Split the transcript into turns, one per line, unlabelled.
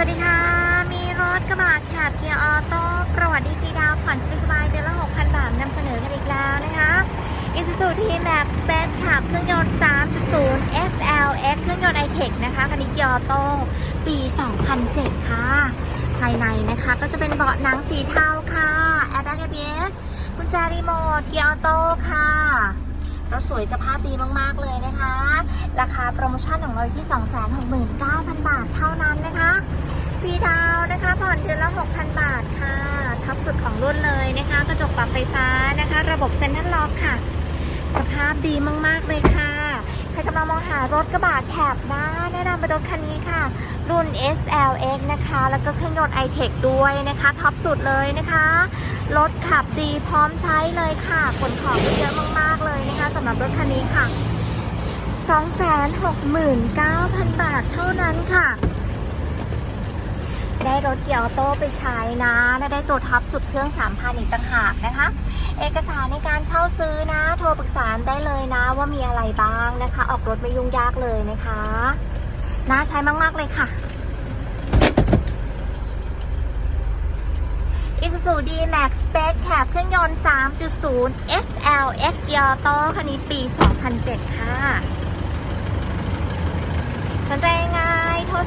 สวัสดีค่ะ มีรถกระบะแคบเกียร์ออโต้ประวัติดีฟรีดาวผ่อนสบายๆเดือนละ 6,000 บาทนำเสนอกันอีกแล้วนะคะ Isuzu T-Max Space ขับเครื่องยนต์ 3.0 SLX เครื่องยนต์ i-Tech นะคะคันนี้เกียร์ออโต้ปี 2007 ค่ะ ภายในนะคะก็จะเป็นเบาะหนังสีเทาค่ะ Airbag ABS กุญแจรีโมทเกียร์ออโต้ค่ะรถสวยสภาพดีมากๆเลย ราคาโปรโมชั่นของเราที่ 269,000 บาทเท่านั้นนะคะฟรีดาวนะคะผ่อนเดือนละ 6,000 บาทค่ะ ท็อปสุดของรุ่นเลยนะคะ กระจกปรับไฟฟ้านะคะ ระบบเซ็นทรัลล็อกค่ะ สภาพดีมากๆเลยค่ะ ใครกำลังมองหารถกระบะแคบนะแนะนำเป็นรถคันนี้ค่ะ รุ่น SLX นะคะ แล้วก็เครื่องยนต์ i-Tech ด้วยนะคะ ท็อปสุดเลยนะคะ รถขับดีพร้อมใช้เลยค่ะขนของเยอะมากๆเลยนะคะสำหรับรถคันนี้ค่ะ 269,000 บาทเท่านั้นค่ะ ได้รถเกียร์ออโต้ไปใช้นะและได้ตัวท็อปสุดเครื่อง 3,000 อีกต่างหากนะคะ เอกสารในการเช่าซื้อนะ โทรปรึกษาได้เลยนะว่ามีอะไรบ้างนะคะ ออกรถไม่ยุ่งยากเลยนะคะน่าใช้มาก ๆ เลยค่ะ Isuzu D-Max Space Cab เครื่องยนต์ 3.0 SLX เกียร์ออโต้คันนี้ปี 2007 ค่ะ สนใจยังไง โทร